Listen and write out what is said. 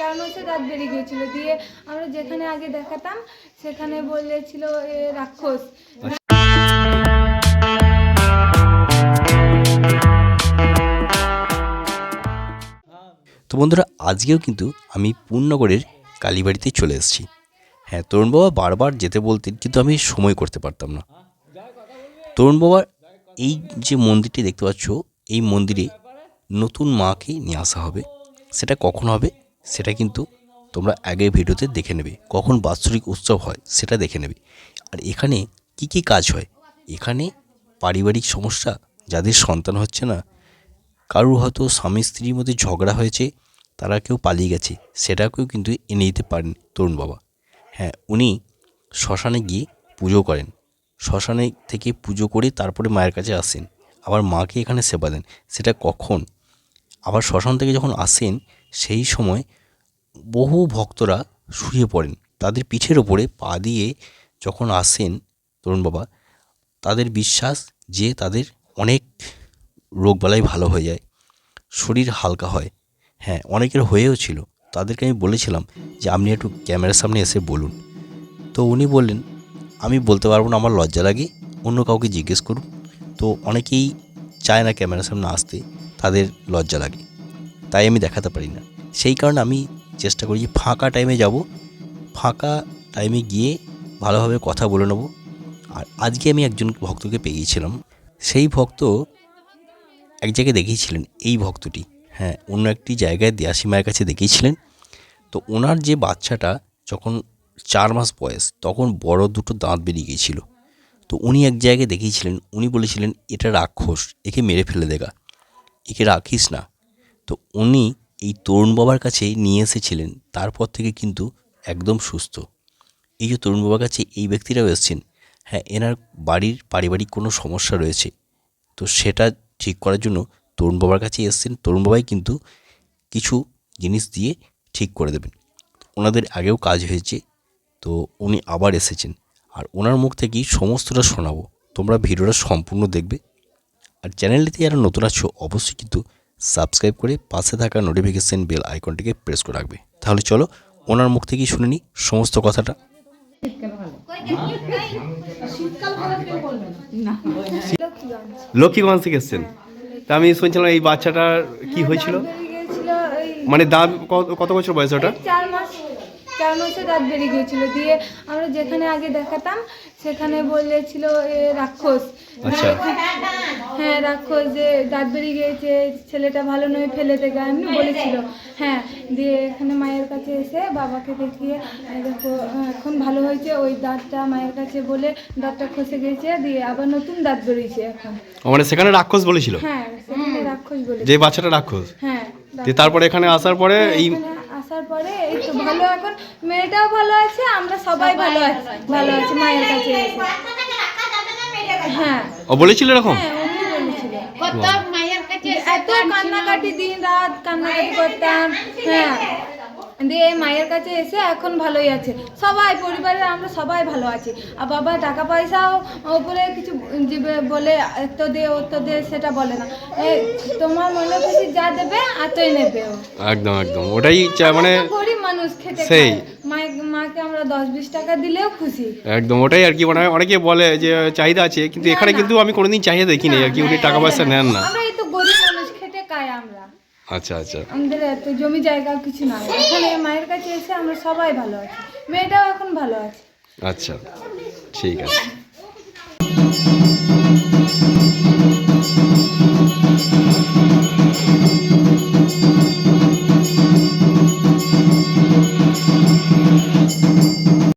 চার মাসে দাঁত বেরিয়ে গিয়েছিল, দিয়ে আমরা যেখানে আগে দেখাতাম, সেখানে বলেছিল রাক্ষস। তো বন্ধুরা, আজকেও কিন্তু আমি পূর্ণগড়ের কালীবাড়িতে চলে এসেছি। হ্যাঁ তরুণ বাবা বারবার যেতে বলতেন কিন্তু আমি সময় করতে পারতাম না। তরুণ বাবার এই যে মন্দিরটি দেখতে পাচ্ছ, এই মন্দিরে নতুন মাকে নিয়ে আসা হবে। সেটা কখন হবে? সেটা কিন্তু তোমরা আগের ভিডিওতে দেখে নেবে। কখন বাৎসরিক উৎসব হয় সেটা দেখে নেবে। আর এখানে কি কি কাজ হয়? এখানে পারিবারিক সমস্যা যাদের সন্তান হচ্ছে না, কারুর হয়তো স্বামী স্ত্রীর মধ্যে ঝগড়া হয়েছে, তারা কেউ পালিয়ে গেছে, সেটাকেও কিন্তু এনে দিতে পারেন তরুণ বাবা। হ্যাঁ উনি শ্মশানে গিয়ে পুজো করেন। শ্মশানে থেকে পুজো করে তারপরে মায়ের কাছে আসেন। আবার মাকে এখানে সেবা দেন। সেটা কখন? আবার শ্মশান থেকে যখন আসেন, সেই সময় বহু ভক্তরা শুয়ে পড়েন। তাদের পিঠের ওপরে পা দিয়ে যখন আসেন তরুণ বাবা, তাদের বিশ্বাস যে তাদের অনেক রোগবালাই ভালো হয়ে যায়, শরীর হালকা হয়। হ্যাঁ অনেকের হয়েও ছিল। তাদেরকে আমি বলেছিলাম যে, আপনি একটু ক্যামেরার সামনে এসে বলুন। তো উনি বললেন, আমি বলতে পারব না, আমার লজ্জা লাগে। অন্য কাউকে জিজ্ঞেস করুন। তো অনেকেই চায় না ক্যামেরার সামনে আসতে, তাদের লজ্জা লাগে। তাই আমি দেখাতে পারি না। সেই কারণে আমি চেষ্টা করি যে ফাঁকা টাইমে যাব। ফাঁকা টাইমে গিয়ে ভালোভাবে কথা বলে নেব। আর আজকে আমি একজন ভক্তকে পেয়ে গিয়েছিলাম সেই ভক্ত এক জায়গায় দেখিয়েছিলেন, এই ভক্তটি। হ্যাঁ অন্য একটি জায়গায় দেয়াসী মায়ের কাছে দেখিয়েছিলেন। তো ওনার যে বাচ্চাটা, যখন চার মাস বয়স, তখন বড় দুটো দাঁত বেরিয়ে গিয়েছিল। তো উনি এক জায়গায় দেখিয়েছিলেন, উনি বলেছিলেন, এটা রাক্ষস, একে মেরে ফেলে দেগা, একে রাখিস না। তো উনি এই তরুণ বাবার কাছে নিয়ে এসেছিলেন, তারপর থেকে কিন্তু একদম সুস্থ। এই যে তরুণ বাবার কাছে এই ব্যক্তিরাও এসেছেন হ্যাঁ এনার বাড়ির পারিবারিক কোনো সমস্যা রয়েছে, তো সেটা ঠিক করার জন্য তরুণ বাবার কাছে এসেছেন। তরুণ বাবাই কিন্তু কিছু জিনিস দিয়ে ঠিক করে দেবেন। ওনাদের আগেও কাজ হয়েছে, তো উনি আবার এসেছেন। আর ওনার মুখ থেকেই সমস্তটা শোনাবো। তোমরা ভিডিওটা সম্পূর্ণ দেখবে। আর চ্যানেলটিতে যারা নতুন আছো, অবশ্যই কিন্তু সাবস্ক্রাইব করে পাশে থাকা নোটিফিকেশান বেল আইকনটিকে প্রেস করে রাখবে। তাহলে চলো ওনার মুখ থেকেই শুনে নিই সমস্ত কথাটা। লক্ষ্মীগঞ্জ থেকে এসছেন। তা আমি শুনছিলাম এই বাচ্চাটার কি হয়েছিল? মানে দাম কত- কত বছর বয়স ওটা চার মাসে দাঁত বেরিয়ে গিয়েছিল দিয়ে আমরা যেখানে আগে দেখাতাম সেখানে বলেছিল রাক্ষস। আচ্ছা। হ্যাঁ রাক্ষস যে দাঁত বেরিয়ে গিয়েছে ছেলেটা ভালো নয় ফেলে দেগা এমনি বলেছিল। হ্যাঁ দিয়ে এখানে মায়ের কাছে এসে বাবাকে দেখিয়ে এই দেখো এখন ভালো হয়েছে ওই দাঁতটা মায়ের কাছে বলে দাঁতটা খসে গেছে দিয়ে আবার নতুন দাঁত বেরিয়েছে এখন। মানে সেখানে রাক্ষস বলেছিল? হ্যাঁ সেখানে রাক্ষস বলে যে বাচ্চাটা রাক্ষস? হ্যাঁ তারপরে এখানে আসার পরে এই এখানে আসার পরে এই তো ভালো এখন মেয়েটাও ভালো আছে আমরা সবাই ভালো আছি ভালো আছি মায়ের কাছে এসে। হ্যাঁ। ও বলেছিল এরকম? হ্যাঁ বলেছিল। কত মায়ের কাছে এত কান্নাকাটি দিন রাত কান্নাকাটি করতাম হ্যাঁ। দিয়ে এই মায়ের কাছে এসে এখন ভালোই আছে। সবাই পরিবারের আমরা সবাই ভালো আছি। আর বাবা টাকা পয়সাও ওপরে কিছু বলে এত দে অত দে সেটা বলে না। তোমার মনে খুশি যা দেবে আর তোই নেবে একদম একদম। ওটাই চা- মানে গরিব মানুষ খেতে সেই। মাকে আমরা দশ বিশ টাকা দিলেও খুশি। একদম ওটাই আর কি মানে অনেকে বলে যে চাহিদা আছে কিন্তু এখানে কিন্তু আমি কোনোদিন চাহিদা দেখিনি আর কি উনি টাকা পয়সা নেন না। আচ্ছা আচ্ছা। আমাদের এত জমি জায়গা কিছু না এখানে মায়ের কাছে এসে আমরা সবাই ভালো আছি। মেয়েটাও এখন ভালো আছে। আচ্ছা ঠিক আছে। Thank you.